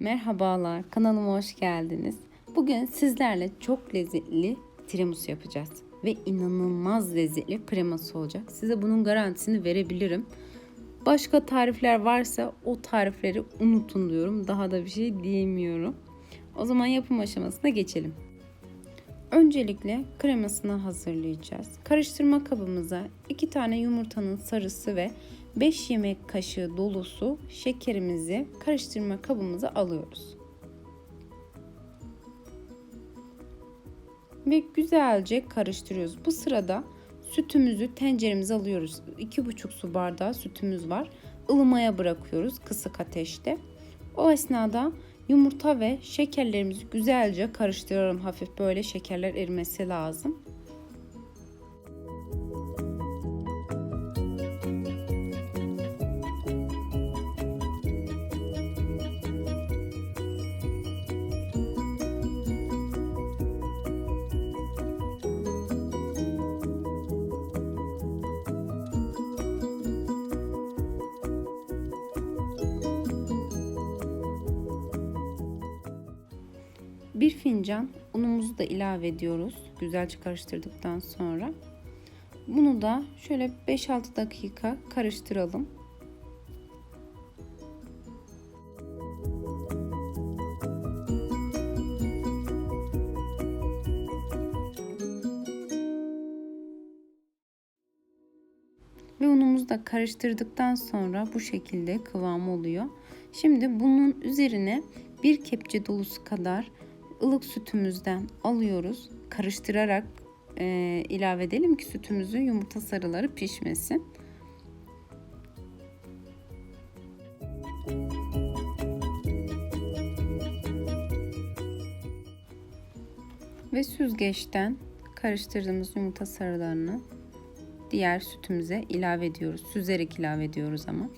Merhabalar, kanalıma hoş geldiniz. Bugün sizlerle çok lezzetli tiramisu yapacağız ve inanılmaz lezzetli kreması olacak. Size bunun garantisini verebilirim. Başka tarifler varsa o tarifleri unutun diyorum. Daha da bir şey diyemiyorum. O zaman yapım aşamasına geçelim. Öncelikle kremasını hazırlayacağız. Karıştırma kabımıza 2 tane yumurtanın sarısı ve 5 yemek kaşığı dolusu şekerimizi karıştırma kabımıza alıyoruz. Ve güzelce karıştırıyoruz. Bu sırada sütümüzü tenceremize alıyoruz. 2,5 su bardağı sütümüz var. Ilımaya bırakıyoruz kısık ateşte. O esnada yumurta ve şekerlerimizi güzelce karıştırıyorum. Hafif böyle şekerler erimesi lazım. Bir fincan unumuzu da ilave ediyoruz. Güzelce karıştırdıktan sonra. Bunu da şöyle 5-6 dakika karıştıralım. Ve unumuzu da karıştırdıktan sonra bu şekilde kıvam oluyor. Şimdi bunun üzerine bir kepçe dolusu kadar ılık sütümüzden alıyoruz. Karıştırarak e, ilave edelim ki sütümüzün yumurta sarıları pişmesin. Ve süzgeçten karıştırdığımız yumurta sarılarını diğer sütümüze ilave ediyoruz. Süzerek ilave ediyoruz ama.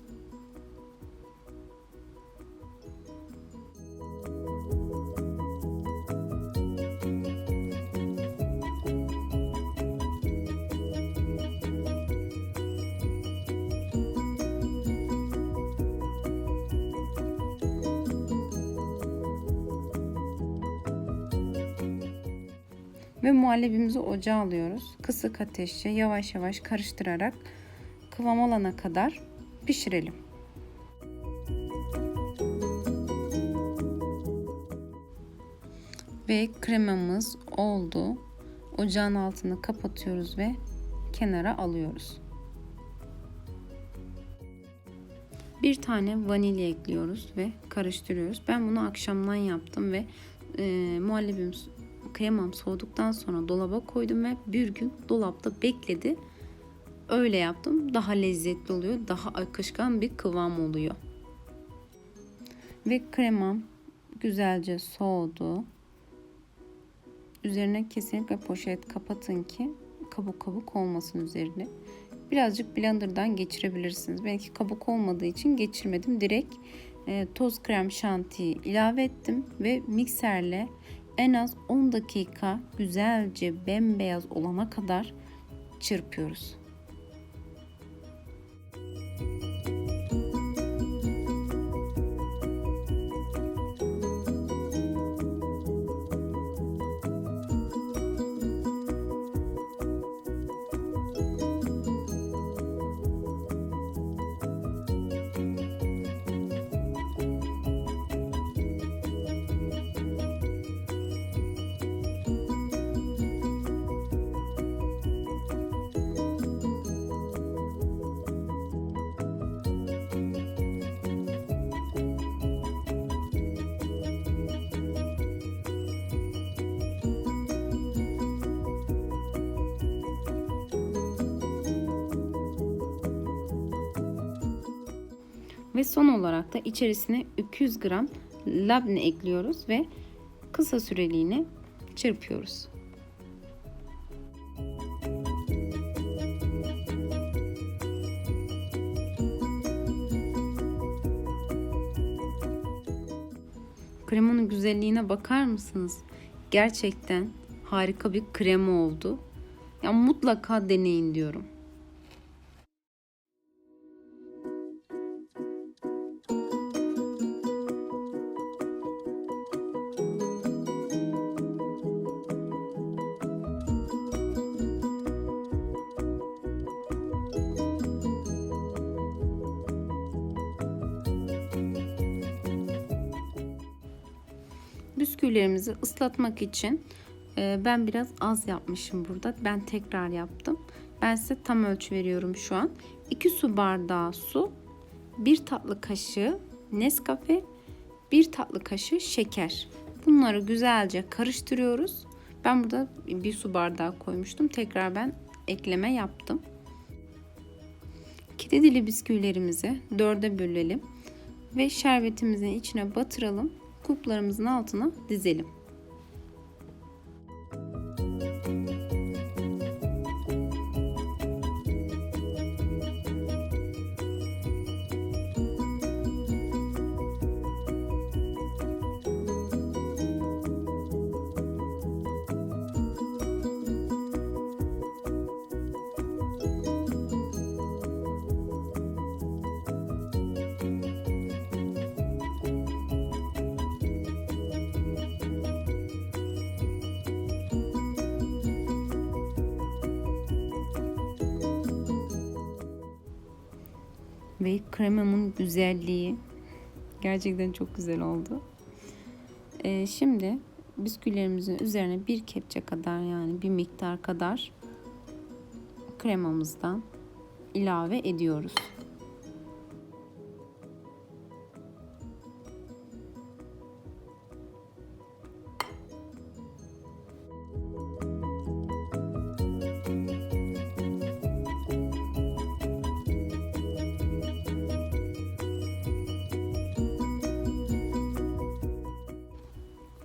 Ve muhallebimizi ocağa alıyoruz. Kısık ateşte yavaş yavaş karıştırarak kıvam alana kadar pişirelim. Ve kremamız oldu. Ocağın altını kapatıyoruz ve kenara alıyoruz. Bir tane vanilya ekliyoruz ve karıştırıyoruz. Ben bunu akşamdan yaptım ve e, muhallebim kremam soğuduktan sonra dolaba koydum ve bir gün dolapta bekledi. Öyle yaptım. Daha lezzetli oluyor. Daha akışkan bir kıvam oluyor. Ve kremam güzelce soğudu. Üzerine kesinlikle poşet kapatın ki kabuk kabuk olmasın üzerine. Birazcık blenderdan geçirebilirsiniz. Belki kabuk olmadığı için geçirmedim. Direkt e, toz krem şantiyi ilave ettim ve mikserle en az 10 dakika güzelce bembeyaz olana kadar çırpıyoruz. Ve son olarak da içerisine 200 gram labne ekliyoruz ve kısa süreliğine çırpıyoruz. Kremanın güzelliğine bakar mısınız? Gerçekten harika bir krema oldu. Ya mutlaka deneyin diyorum. Bisküvilerimizi ıslatmak için e, ben biraz az yapmışım burada. Ben tekrar yaptım. Ben size tam ölçü veriyorum şu an. 2 su bardağı su, 1 tatlı kaşığı Nescafe, 1 tatlı kaşığı şeker. Bunları güzelce karıştırıyoruz. Ben burada bir su bardağı koymuştum. Tekrar ben ekleme yaptım. Kedi dili bisküvilerimizi dörde bölelim ve şerbetimizin içine batıralım. Kulplarımızın altına dizelim. Ve kremamın güzelliği gerçekten çok güzel oldu. Ee, şimdi bisküvilerimizin üzerine bir kepçe kadar yani bir miktar kadar kremamızdan ilave ediyoruz.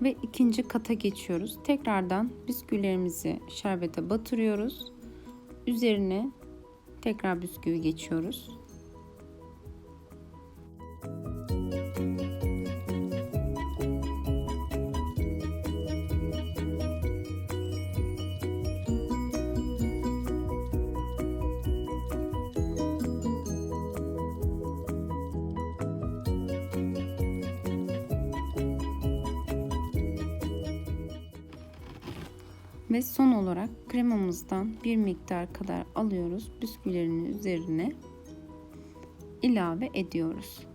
Ve ikinci kata geçiyoruz. Tekrardan bisküvilerimizi şerbete batırıyoruz. Üzerine tekrar bisküvi geçiyoruz. Ve son olarak kremamızdan bir miktar kadar alıyoruz. Bisküvilerin üzerine ilave ediyoruz.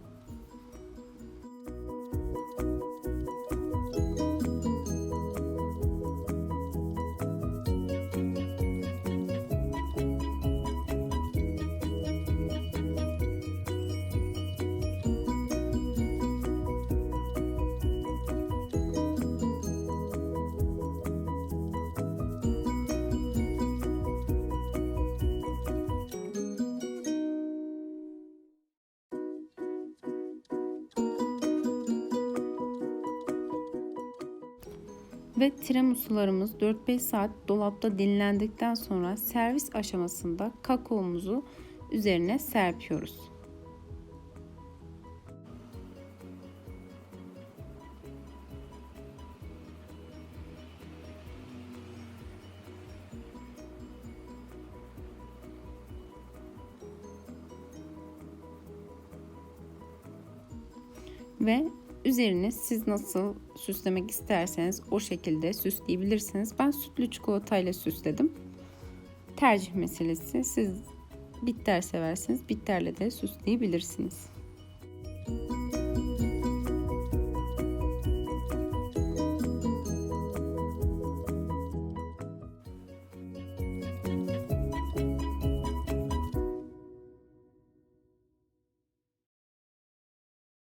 Ve tiramisularımız 4-5 saat dolapta dinlendikten sonra servis aşamasında kakaomuzu üzerine serpiyoruz. Ve Üzerine siz nasıl süslemek isterseniz o şekilde süsleyebilirsiniz. Ben sütlü çikolatayla süsledim. Tercih meselesi. Siz bitter seversiniz. Bitterle de süsleyebilirsiniz.